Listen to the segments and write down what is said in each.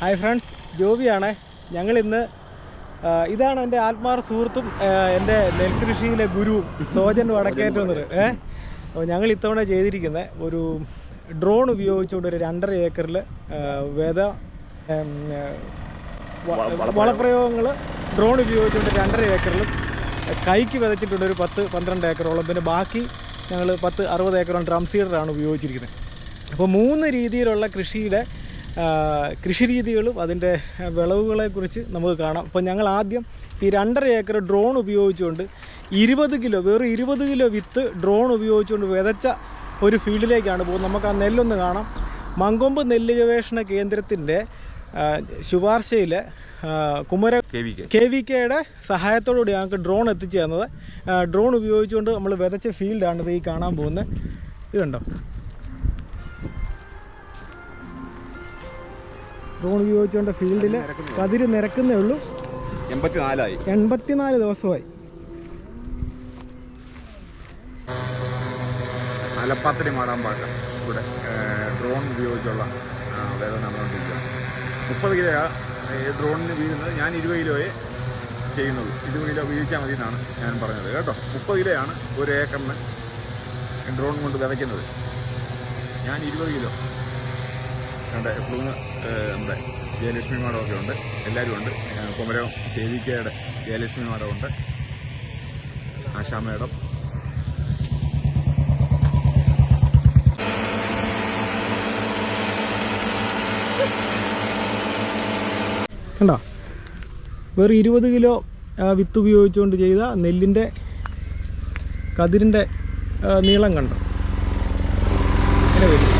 Hi friends ജോബിയാണ്. ഞങ്ങളിന്ന് ഇന്ന് ഇതാണ് എന്റെ ആത്മാർ സുഹൃത്തും എന്റെ നെൽകൃഷിയിലെ ഗുരുവും സോജൻ വടക്കേറ്റം എന്നത് ഏ? അപ്പോൾ ഞങ്ങൾ ഇത്തവണ ചെയ്തിരിക്കുന്നത് ഒരു ഡ്രോൺ ഉപയോഗിച്ചുകൊണ്ട് ഒരു രണ്ടര ഏക്കറിൽ വേദ വളപ്രയോഗങ്ങൾ ഡ്രോൺ ഉപയോഗിച്ചുകൊണ്ട് രണ്ടര ഏക്കറിലും കൈക്ക് വിതച്ചിട്ടുണ്ട് ഒരു പത്ത് പന്ത്രണ്ട് ഏക്കറോളം. പിന്നെ ബാക്കി ഞങ്ങൾ പത്ത് അറുപത് ഏക്കറോളം ഡ്രം സീഡറാണ് ഉപയോഗിച്ചിരിക്കുന്നത്. അപ്പോൾ മൂന്ന് രീതിയിലുള്ള കൃഷിയുടെ കൃഷി രീതികളും അതിന്റെ വിളവുകളെക്കുറിച്ച് നമുക്ക് കാണാം. അപ്പോൾ ഞങ്ങൾ ആദ്യം ഈ രണ്ടര ഏക്കർ ഡ്രോൺ ഉപയോഗിച്ചുകൊണ്ട് ഇരുപത് കിലോ വെറും ഇരുപത് കിലോ വിത്ത് ഡ്രോൺ ഉപയോഗിച്ചുകൊണ്ട് വിതച്ച ഒരു ഫീൽഡിലേക്കാണ് പോകുന്നത്. നമുക്ക് ആ നെല്ലൊന്ന് കാണാം. മങ്കൊമ്പ് നെല്ല് ഗവേഷണ കേന്ദ്രത്തിന്റെ ശുപാർശയിൽ കുമര കെ വി കെയുടെ സഹായത്തോടുകൂടി ഞങ്ങൾക്ക് ഡ്രോൺ എത്തിച്ചു തന്നത് ഡ്രോൺ ഉപയോഗിച്ചുകൊണ്ട് നമ്മൾ വിതച്ച ഫീൽഡാണിത് ഈ കാണാൻ പോകുന്നത്. ഇത് കണ്ടോ? ഡ്രോൺ ഉപയോഗിച്ചുകൊണ്ട് ഫീൽഡിൽ കതിര് നിരക്കുന്നേ ഉള്ളൂ. എൺപത്തിനാലായി. എൺപത്തിനാല് ദിവസമായി. ആലപ്പാത്തിരി മാടാമ്പാട്ട് ഇവിടെ ഡ്രോൺ ഉപയോഗിച്ചുള്ള വേദന നടന്നുകൊണ്ടിരിക്കുകയാണ്. മുപ്പത് കിലോ ഈ ഡ്രോണിന് വീഴുന്നത് ഞാൻ ഇരുപത് കിലോയെ ചെയ്യുന്നുള്ളൂ ഇരുപത് കിലോ വീഴിച്ചാൽ മതി എന്നാണ് ഞാൻ പറഞ്ഞത്. കേട്ടോ? മുപ്പത് കിലോയാണ് ഒരു ഏക്കറിന് ഡ്രോൺ കൊണ്ട് വിതയ്ക്കുന്നത്. ഞാൻ ഇരുപത് കിലോ നമ്മുടെ എപ്പോഴും നമ്മുടെ ജയലക്ഷ്മി മാഡമൊക്കെ ഉണ്ട്. എല്ലാവരും ഉണ്ട്. കുമരകം കെ വി കെയുടെ ജയലക്ഷ്മി മാഡമുണ്ട് ആശാ മേഡം. കണ്ടോ? വെറും ഇരുപത് കിലോ വിത്ത് ഉപയോഗിച്ചുകൊണ്ട് ചെയ്ത നെല്ലിന്റെ കതിരിന്റെ നീളം കണ്ടോ? അങ്ങനെ വരും.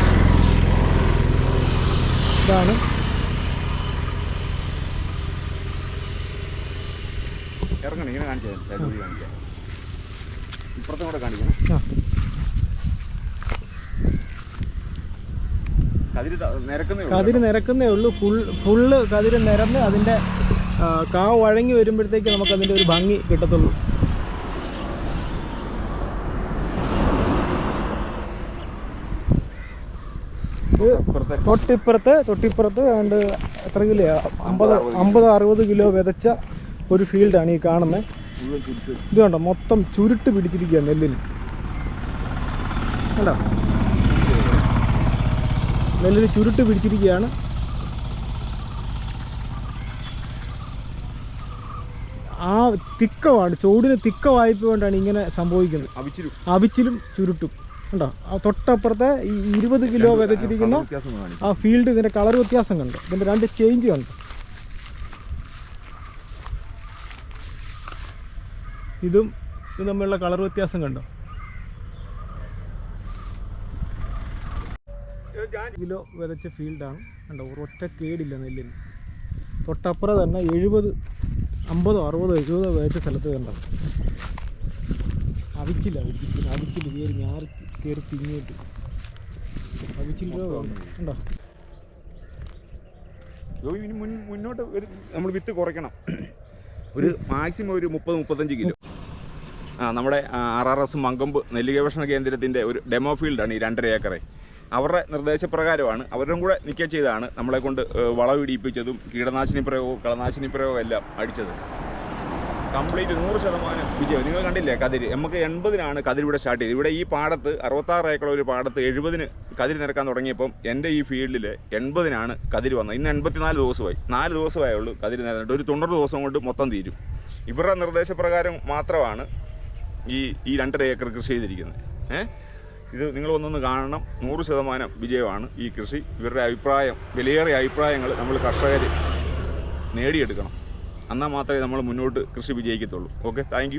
ഇതാണ്. ഇറങ്ങണം ഇങ്ങനെ കാണിച്ചാൽ സൈഡ് കാണിക്കാം ഇപ്പുറത്തും കൂടെ കാണിക്കണം. കതിര് നിരക്കുന്നേ ഉള്ളൂ. ഫുൾ ഫുള്ള് കതിര് നിരന്ന് അതിന്റെ കാവ് വഴങ്ങി വരുമ്പോഴത്തേക്ക് നമുക്ക് അതിന്റെ ഒരു ഭംഗി കിട്ടത്തുള്ളൂ. തൊട്ടിപ്പുറത്ത്. തൊട്ടിപ്പുറത്ത് ഏതാണ്ട് എത്ര കിലോ? അമ്പത് അമ്പത് അറുപത് കിലോ. വിതച്ച ഒരു ഫീൽഡാണ് ഈ കാണുന്നത് ഇതുകൊണ്ടോ ഇത് കണ്ടോ? മൊത്തം ചുരുട്ട് പിടിച്ചിരിക്കുക നെല്ലിൽ കണ്ടോ? നെല്ലിൽ ചുരുട്ട് പിടിച്ചിരിക്കുകയാണ് ആ തിക്കമാണ് ചൂടിന് തിക്കമായതുകൊണ്ടാണ് ഇങ്ങനെ സംഭവിക്കുന്നത്. അവിച്ചിലും ചുരുട്ടും. കണ്ടോ ആ തൊട്ടപ്പുറത്തെ ഈ ഇരുപത് കിലോ വിതച്ചിരിക്കുന്ന ആ ഫീൽഡ് ഇതിന്റെ കളർ വ്യത്യാസം കണ്ടു ഇതിന്റെ രണ്ട് ചേഞ്ച് കണ്ടു. ഇതും ഇത് തമ്മിലുള്ള കളർ വ്യത്യാസം കണ്ടോ? കിലോ വിതച്ച ഫീൽഡാണ്. കണ്ടോ ഒറ്റ കേടില്ല നെല്ലിന്. തൊട്ടപ്പുറം തന്നെ എഴുപത് അമ്പതോ അറുപതോ എഴുപതോ വിതച്ച സ്ഥലത്ത് കണ്ടോ? അവിച്ചില്ല അവിച്ചില്ല അവിച്ചില്ല. കയറി ഞാറി കയറി ഇനി മുന്നോട്ട് ഒരു നമ്മൾ വിത്ത് കുറയ്ക്കണം. ഒരു മാക്സിമം ഒരു മുപ്പത് മുപ്പത്തഞ്ച് കിലോ. ആ നമ്മുടെ ആർ ആർ എസ് മങ്കമ്പ് നെല്ല് ഗവേഷണ കേന്ദ്രത്തിന്റെ ഒരു ഡെമോ ഫീൽഡാണ് ഈ രണ്ടര ഏക്കറെ. അവരുടെ നിർദ്ദേശപ്രകാരമാണ് അവരും കൂടെ നിൽക്കുക ചെയ്താണ് നമ്മളെ കൊണ്ട് വളവിടിയിപ്പിച്ചതും കീടനാശിനി പ്രയോഗവും കളനാശിനി പ്രയോഗവും എല്ലാം അടിച്ചത്. കംപ്ലീറ്റ് നൂറ് ശതമാനം വിജയം. നിങ്ങൾ കണ്ടില്ലേ കതിര്? നമുക്ക് എൺപതിനാണ് കതിര് ഇവിടെ സ്റ്റാർട്ട് ചെയ്തത്. ഇവിടെ ഈ പാടത്ത് അറുപത്താറ് ഏക്കർ ഒരു പാടത്ത് എഴുപതിന് കതിര് നിരക്കാൻ തുടങ്ങിയപ്പം എന്റെ ഈ ഫീൽഡിൽ എൺപതിനാണ് കതിര് വന്നത്. ഇന്ന് എൺപത്തിനാല് ദിവസമായി. നാല് ദിവസമായേ ഉള്ളൂ കതിര് നിരന്നിട്ട്. ഒരു തൊണ്ണൂറ് ദിവസം കൊണ്ട് മൊത്തം തീരും. ഇവരുടെ നിർദ്ദേശപ്രകാരം മാത്രമാണ് ഈ ഈ രണ്ടര ഏക്കർ കൃഷി ചെയ്തിരിക്കുന്നത്. ഇത് നിങ്ങൾ ഒന്നൊന്ന് കാണണം. നൂറ് ശതമാനം വിജയമാണ് ഈ കൃഷി. ഇവരുടെ അഭിപ്രായം വിലയേറിയ അഭിപ്രായങ്ങൾ നമ്മൾ കർഷകർ നേടിയെടുക്കണം. എന്നാൽ മാത്രമേ നമ്മൾ മുന്നോട്ട് കൃഷി വിജയിക്കത്തുള്ളൂ. Okay thank